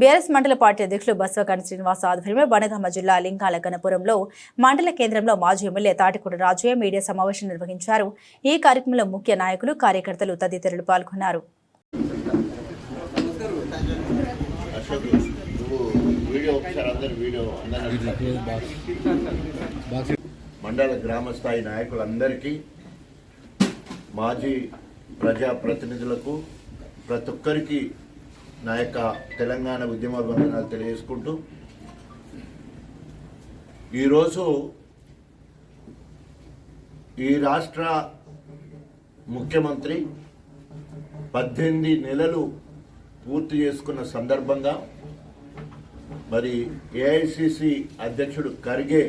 BRS మండల party అధ్యక్షులు బసవకాని శ్రీనివాస్ ఆధ్వర్యంలో బనగామ జిల్లా లింకాల గణపురంలో మండల కేంద్రంలో మాజీ ఎమ్మెల్యే తాటికొండ రాజయ్య మీడియా సమావేశం నిర్వహించారు. ఈ కార్యక్రమంలో ముఖ్య నాయకులు కార్యకర్తలు తదితరులు పాల్గొన్నారు. మండల గ్రామ స్థాయి నాయకులందరికీ మాజీ ప్రజాప్రతినిధులకు ప్రతి ఒక్కరికి నా యొక్క తెలంగాణ ఉద్యమ బంధనాలు తెలియజేసుకుంటూ ఈరోజు ఈ రాష్ట్ర ముఖ్యమంత్రి పద్దెనిమిది నెలలు పూర్తి చేసుకున్న సందర్భంగా మరి ఏఐసిసి అధ్యక్షుడు ఖర్గే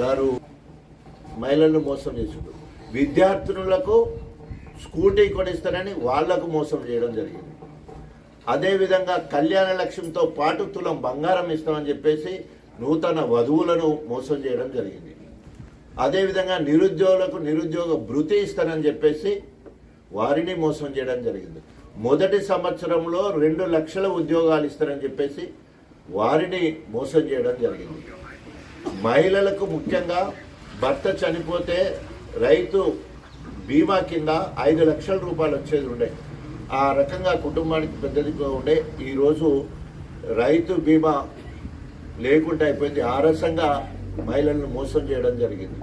గారు మహిళలను మోసం చేసిండు. విద్యార్థినులకు స్కూటీ కొనిస్తారని వాళ్ళకు మోసం చేయడం జరిగింది. అదేవిధంగా కళ్యాణ లక్ష్యంతో పాటు తులం బంగారం ఇస్తామని చెప్పేసి నూతన వధువులను మోసం చేయడం జరిగింది. అదేవిధంగా నిరుద్యోగులకు నిరుద్యోగ భృతి ఇస్తానని చెప్పేసి వారిని మోసం చేయడం జరిగింది. మొదటి సంవత్సరంలో రెండు లక్షల ఉద్యోగాలు ఇస్తారని చెప్పేసి వారిని మోసం చేయడం జరిగింది. మహిళలకు ముఖ్యంగా భర్త చనిపోతే రైతు బీమా కింద ఐదు లక్షల రూపాయలు వచ్చేది ఉండే. ఆ రకంగా కుటుంబానికి పెద్దదిగా ఉండే. ఈరోజు రైతు బీమా లేకుండా అయిపోయింది. ఆ మహిళలను మోసం చేయడం జరిగింది.